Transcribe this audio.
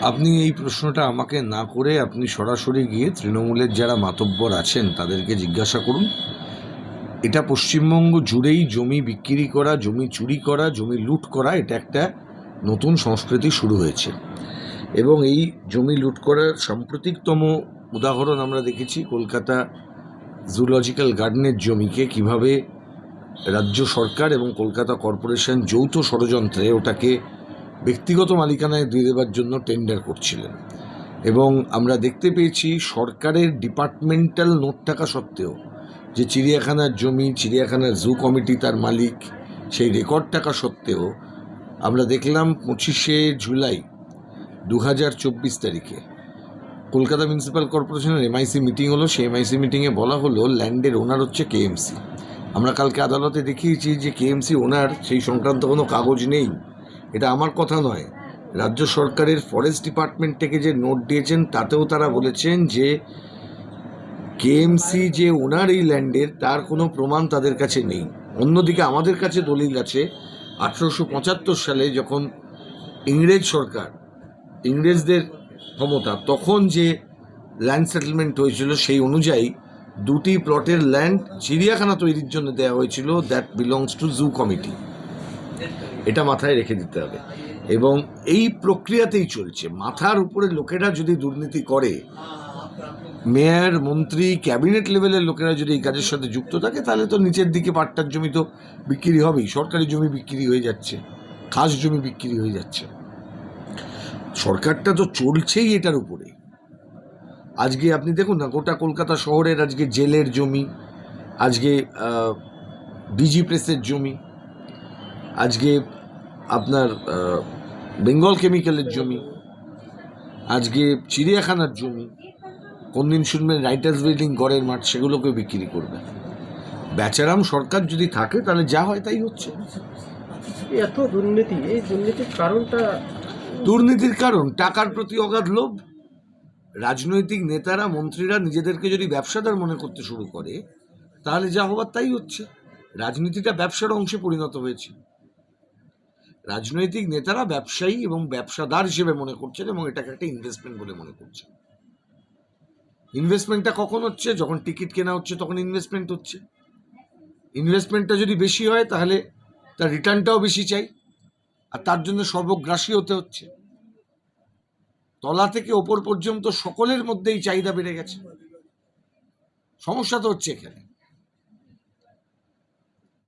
আপনি এই প্রশ্নটা আমাকে না করে আপনি সরাসরি গিয়ে তৃণমূলের যারা মাতব্বর আছেন তাদেরকে জিজ্ঞাসা করুন। এটা পশ্চিমবঙ্গ জুড়েই জমি বিক্রি করা, জমি চুরি করা, জমি লুট করা, এটা একটা নতুন সংস্কৃতি শুরু হয়েছে। এবং এই জমি লুট করার সাম্প্রতিকতম উদাহরণ আমরা দেখেছি কলকাতা জুলজিক্যাল গার্ডেনের জমিকে কীভাবে রাজ্য সরকার এবং কলকাতা কর্পোরেশন যৌথ ষড়যন্ত্রে ওটাকে ব্যক্তিগত মালিকানায় দিয়ে দেবার জন্য টেন্ডার করছিলেন। এবং আমরা দেখতে পেয়েছি সরকারের ডিপার্টমেন্টাল নোট থাকা সত্ত্বেও যে চিড়িয়াখানার জমি, চিড়িয়াখানার জু কমিটি তার মালিক, সেই রেকর্ড থাকা সত্ত্বেও আমরা দেখলাম পঁচিশে জুলাই দু হাজার চব্বিশ তারিখে কলকাতা মিউনিসিপ্যাল কর্পোরেশনের এমআইসি মিটিং হলো। সেই এমআইসি মিটিংয়ে বলা হলো ল্যান্ডের ওনার হচ্ছে কেএমসি আমরা কালকে আদালতে দেখিয়েছি যে কেএমসি ওনার সেই সংক্রান্ত কোনো কাগজ নেই। এটা আমার কথা নয়। রাজ্য সরকারের ফরেস্ট ডিপার্টমেন্ট থেকে যে নোট দিয়েছেন, তাতেও তারা বলেছেন যে কেএমসি যে ওনার এই ল্যান্ডের তার কোনো প্রমাণ তাদের কাছে নেই। অন্যদিকে আমাদের কাছে দলিল আছে, আঠেরোশো পঁচাত্তর সালে যখন ইংরেজ সরকার, ইংরেজদের ক্ষমতা, তখন যে ল্যান্ড সেটেলমেন্ট হয়েছিল সেই অনুযায়ী দুটি প্লটের ল্যান্ড চিড়িয়াখানা তৈরির জন্য দেওয়া হয়েছিল that belongs to zoo committee এটা মাথায় রেখে দিতে হবে। এবং এই প্রক্রিয়াতেই চলছে। মাথার উপরে লোকেরা যদি দুর্নীতি করে, মেয়র, মন্ত্রী, ক্যাবিনেট লেভেলের লোকেরা যদি এই কাজের সাথে যুক্ত থাকে, তাহলে তো নিচের দিকে পাট্টার জমি তো বিক্রি হবেই। সরকারি জমি বিক্রি হয়ে যাচ্ছে। খাস জমি বিক্রি হয়ে যাচ্ছে। সরকারটা তো চলছেই এটার উপরে। আজকে আপনি দেখুন না, গোটা কলকাতা শহরের আজকে জেলের জমি, আজকে ডিজি প্রেসের জমি আজকে আপনার বেঙ্গল কেমিক্যালের জমি আজকে চিড়িয়াখানার জমি কোন দিন শুনবেন রাইটার্স বিল্ডিং গড়ের মাঠ সেগুলোকে বিক্রি করবে বেচারাম সরকার যদি থাকে তাহলে যা হয় তাই হচ্ছে। এত দুর্নীতি এই দুর্নীতির কারণটা দুর্নীতির কারণ টাকার প্রতি অগাধ লোভ। রাজনৈতিক নেতারা মন্ত্রীরা নিজেদেরকে যদি ব্যবসাদার মনে করতে শুরু করে তাহলে যা হবার তাই হচ্ছে। রাজনীতিটা ব্যবসার অংশে পরিণত হয়েছে। রাজনৈতিক নেতারা ব্যবসায়ী এবং ব্যবসাদার হিসেবে মনে করছেন এবং এটাকে একটা ইনভেস্টমেন্ট বলে মনে করছেন। ইনভেস্টমেন্টটা কখন হচ্ছে? যখন টিকিট কেনা হচ্ছে, তখন ইনভেস্টমেন্ট হচ্ছে। ইনভেস্টমেন্টটা যদি বেশি হয়, তাহলে তার রিটার্নটাও বেশি চাই। আর তার জন্য সর্বগ্রাসী হতে হচ্ছে। তলা থেকে ওপর পর্যন্ত সকলের মধ্যেই চাহিদা বেড়ে গেছে। সমস্যা তো হচ্ছে এখানে।